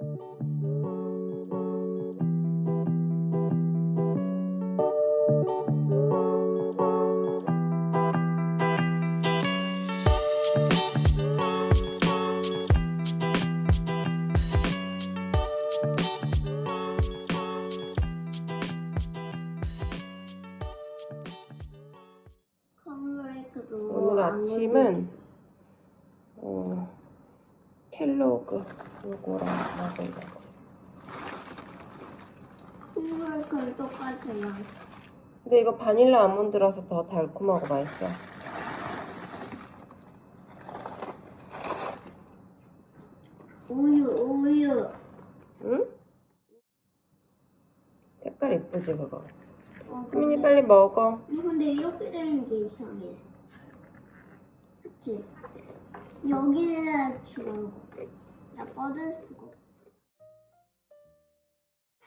오늘 켈로그 요거랑 먹으려고. 콩물건 똑같아요. 근데 이거 바닐라 아몬드라서 더 달콤하고 맛있어. 우유, 우유. 응? 색깔 예쁘지 그거. 어, 수민이 빨리 먹어. 근데 이렇게 되는 게 이상해. 그치? 여기에 주는 거. 나 뻗을 수가 없어.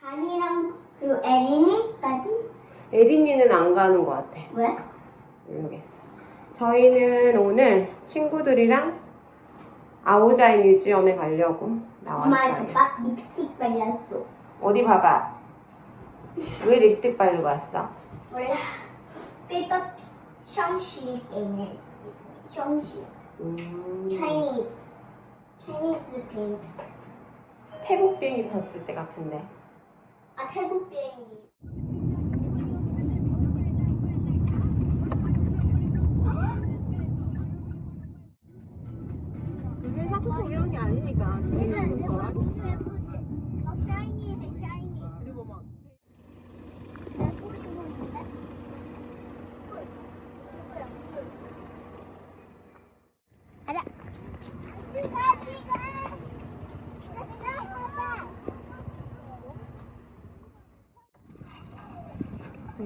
단이랑 그리고 에린이까지? 에린이는 안 가는 것 같아. 왜? 모르겠어. 저희는 오늘 친구들이랑 아오자이 뮤지엄에 가려고 엄마 나왔어요. 아빠 립스틱 발랐어. 어디 봐봐. 왜 립스틱 바르고 왔어? 몰라. 페이퍼 형식 게임을 형식 음, Chinese Chinese paint. 태국 비행기 탔을 때 같은데. 아 태국 비행기. 그게 사소하고 이런 게 아니니까. 저희는 거라. 어 샤이니해 샤이니. 그리고 막 내 꼬리 보는데? 가자.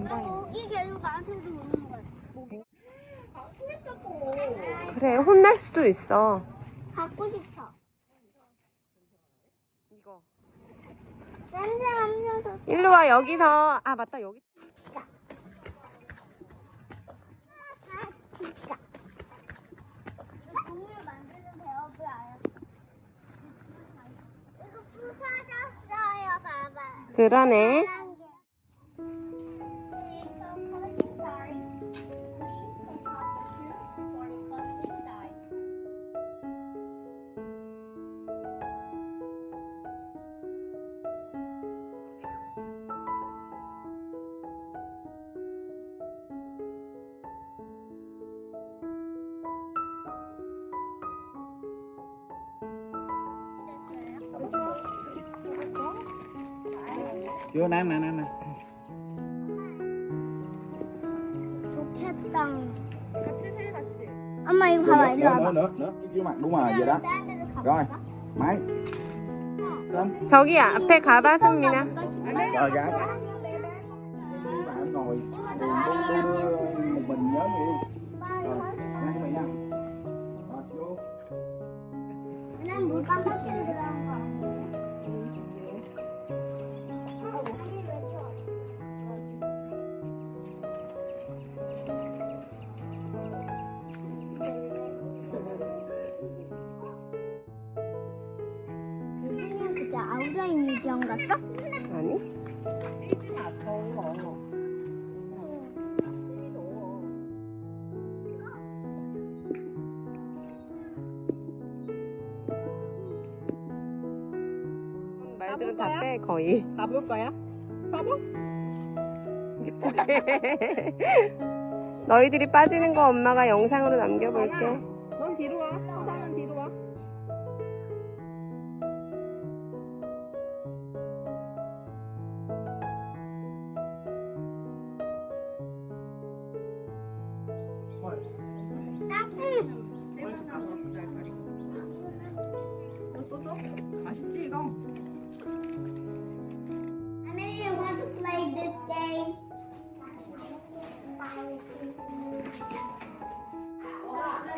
나 모기 계속 나한테도 오는 거야. 그래, 혼날 수도 있어. 갖고 싶어. 이거. 냄새 하면서 일로 와, 여기서. 아, 맞다, 여기. 동물 만드는 배업을 알았어. 이거 부서졌어요, 봐봐. 그러네. Chưa nam nè nam nè 좋겠다. 같이 세 같이. 엄마 이거 봐봐, 이리 nữa 와봐. nữa nữa nữa trước mặt đúng rồi vậy đó rồi máy lên 저기 앞에 가봐, 승민아. rồi gái đi bạn ngồi tôi đưa một mình nhớ nhiều rồi ăn cho mày nha rồi vô 난 물감 파티를 뮤지엄 갔어? 아니? 말들은 다 빼, 거의. 가볼 거야? 가봐. 너희들이 빠지는 거 엄마가 영상으로 남겨볼게.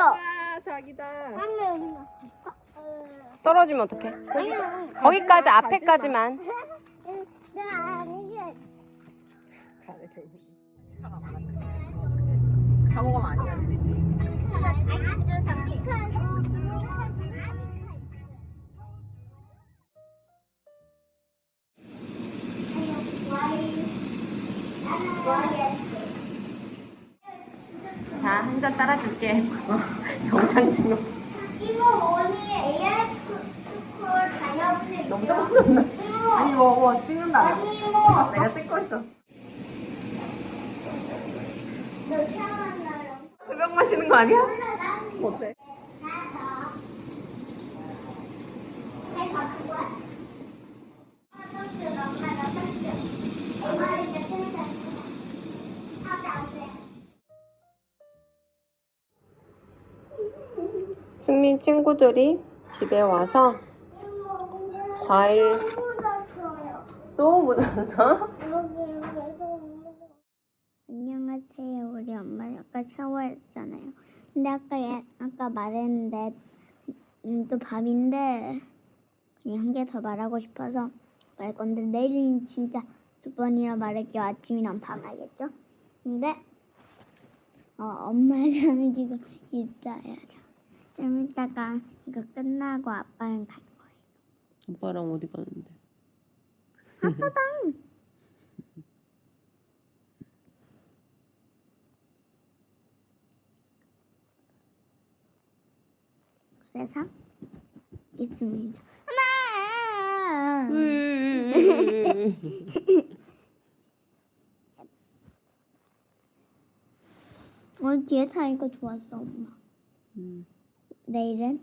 아. 한명 어딘가. 떨어지면 어떡해? 거기까지 앞에까지만. 나 아니게. 가네 결국. 사고 따라줄게. 영상 찍어. 이모 언니 AI 스쿨 다녀보세요. 너무? 이모. 아니, 뭐, 뭐, 찍는다. 아니 이모. 내가 찍고 있어. 너 태어났나요? 흡연 마시는 거 아니야? 어때? 친구들이 집에 와서 과일. 또 묻어. 안녕하세요. 우리 엄마 아까 샤워했잖아요. 근데 아까 얘, 아까 말했는데 음, 또 밤인데 그냥 한 개 더 말하고 싶어서 말할 건데 내일은 진짜 두 번이나 말할게요. 아침이랑 밤 알겠죠? 근데 어, 엄마랑 지금 있어야죠. 좀 이따가 이거 끝나고 아빠랑 갈 거예요. 오빠랑 어디 가는데? 아빠방. 그래서 있습니다. 엄마. 어 뒤에 타니까 좋았어 엄마. 음. 내일은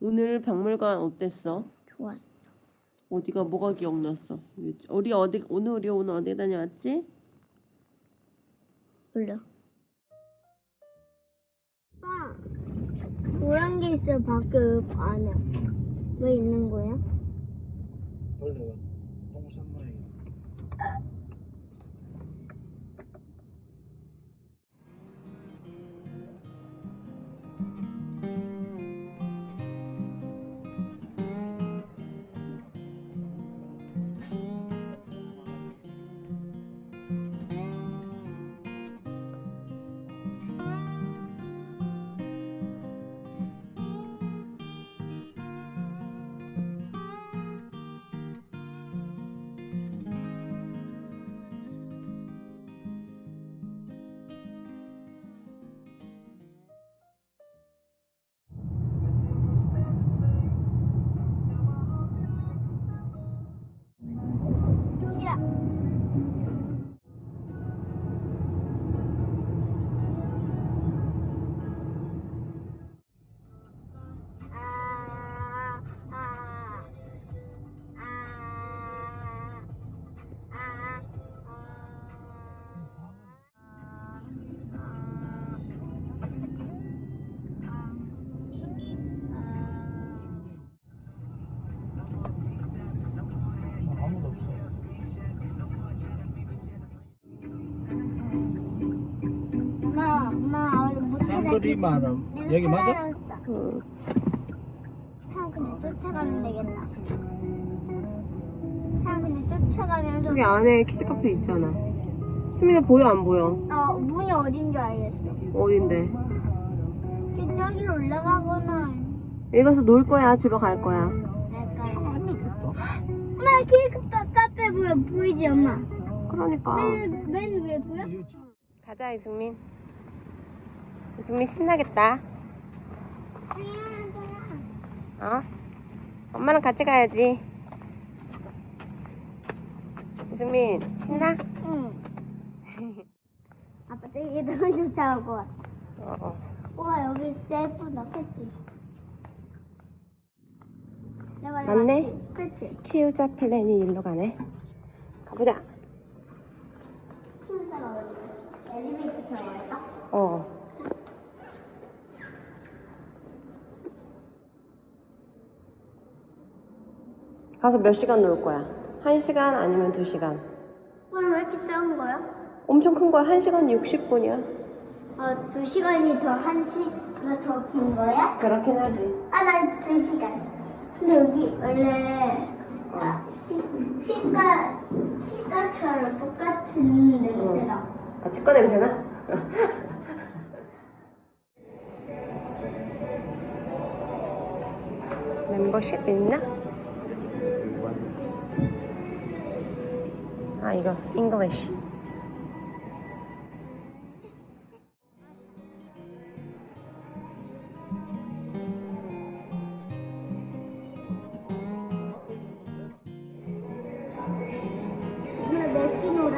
오늘 박물관 어땠어? 좋았어. 어디가 뭐가 기억났어? 우리 어디 오늘 우리 오늘 어디 다녀왔지? 몰라. 아빠, 노란 게 있어요 밖에 안에. 왜 있는 거야? 벌레가 똥 싼마이 싫 말음 여기 맞아? 응. 사람 그냥 쫓아가면 되겠다. 사람 그냥 쫓아가면서 여기 안에 키즈카페 있잖아. 수민아 보여 안 보여? 어 문이 어딘 줄 알겠어. 어딘데? 저기 올라가거나 여기 가서 놀 거야? 집에 갈 거야? 할까요? 엄마 길 카페 보여 보이지 엄마? 그러니까. 맨, 맨 위에 보여? 가자 이승민. 이승민 신나겠다. 어? 엄마랑 같이 가야지. 이승민 신나? 응. 아빠 저기 너무 왔다. 어, 어. 와 여기 셀프 넣겠지. 맞네. 그치? 키우자 플랜이 일로 가네. 가보자. 키우자가 어디? 엘리베이터 타고 갈까? 어. 가서 몇 시간 놀 거야? 한 시간 아니면 두 시간? 오늘 왜 이렇게 작은 거야? 엄청 큰 거야. 한 시간 60분이야. 아, 두 시간이 더 한 시간 더 긴 거야? 그렇긴 하지. 아, 난 두 시간. 근데 여기 원래 아, 치, 치과, 치과처럼 똑같은 냄새나. 아, 치과 냄새나? 멤버십 있나? 아, 이거, English. 오늘 몇시놀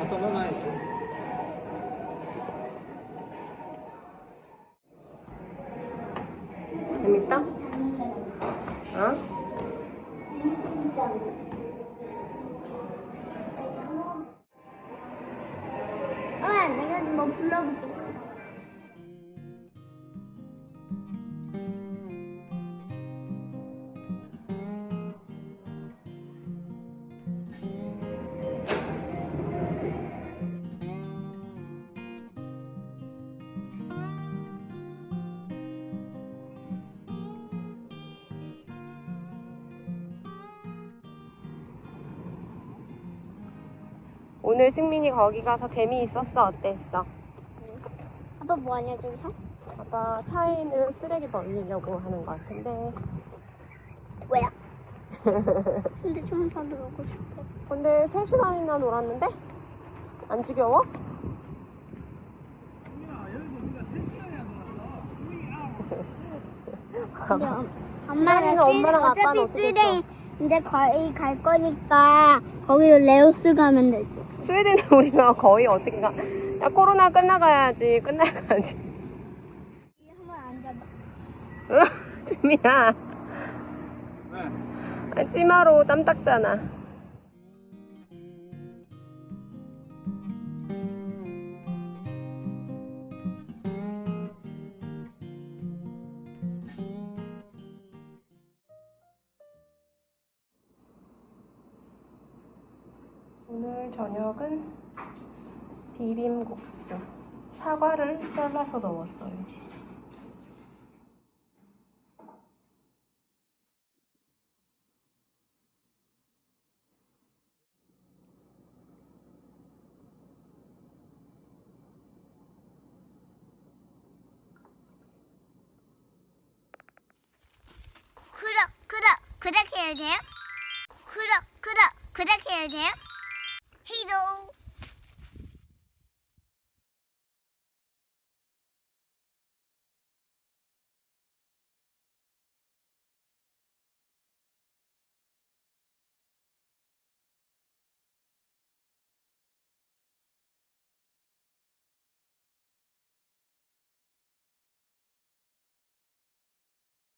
어, 이거 갖다 놔 오늘 승민이 거기 가서 재미있었어? 어땠어? 아빠 뭐 하냐, 저기서? 아빠 차에 있는 쓰레기 벌리려고 하는 것 같은데 왜야? 근데 좀 더 놀고 싶어. 근데 3시간이나 놀았는데? 안 지겨워? 근데 엄- 엄마랑 쓰레- 아빠는 어떻게 쓰레 이제 거의 갈 거니까 거기로 레오스 가면 되지. 스웨덴은 우리가 거의 어떻게 가? 야 코로나 끝나가야지 끝나가야지 한번 앉아봐. 응? 승민아 아, 치마로 땀 닦잖아 오늘 저녁은 비빔국수 사과를 잘라서 넣었어요 구독, 구독, 구독해야 돼요? 구독, 구독, 구독해야 돼요? 헤이도.